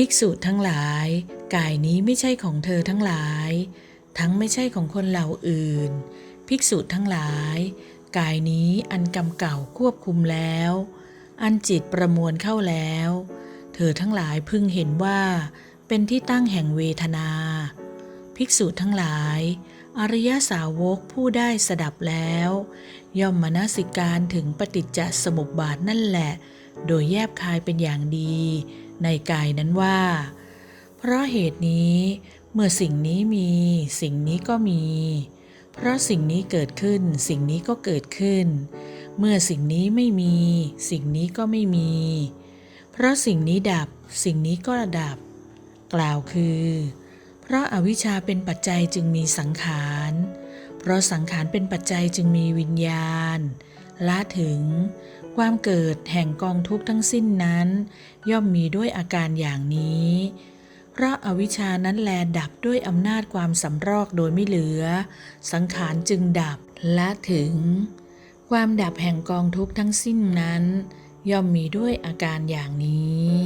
ภิกษุทั้งหลาย กายนี้ไม่ใช่ของเธอทั้งหลาย ทั้งไม่ใช่ของคนเหล่าอื่น ภิกษุทั้งหลาย กายนี้อันกรรมเก่าควบคุมแล้ว อันจิตประมวลเข้าแล้ว เธอทั้งหลายพึงเห็นว่า เป็นที่ตั้งแห่งเวทนา ภิกษุทั้งหลาย อริยสาวกผู้ได้สดับแล้ว ย่อมมนสิการถึงปฏิจจสมุปบาทนั่นแหละ โดยแยบคายเป็นอย่างดี ในกายนั้นว่า เพราะเหตุนี้เมื่อสิ่งนี้มีสิ่งนี้ก็มี เพราะสิ่งนี้เกิดขึ้น สิ่งนี้ก็เกิดขึ้น เมื่อสิ่งนี้ไม่มี สิ่งนี้ก็ไม่มี เพราะสิ่งนี้ดับ สิ่งนี้ก็ดับ กล่าวคือ เพราะอาวิชชาเป็นปัจจัยจึงมีสังขาร เพราะสังขารเป็นปัจจัยจึงมีวิญญาณ ละถึง ความเกิดแห่งกองทุกข์ทั้งสิ้นนั้น ย่อมมีด้วยอาการอย่างนี้ เพราะอาวิชชานั้นแลดับด้วยอำนาจความสำรอกโดยไม่เหลือ สังขารจึงดับละถึง ความดับแห่งกองทุกข์ทั้งสิ้นนั้น ย่อมมีด้วยอาการอย่างนี้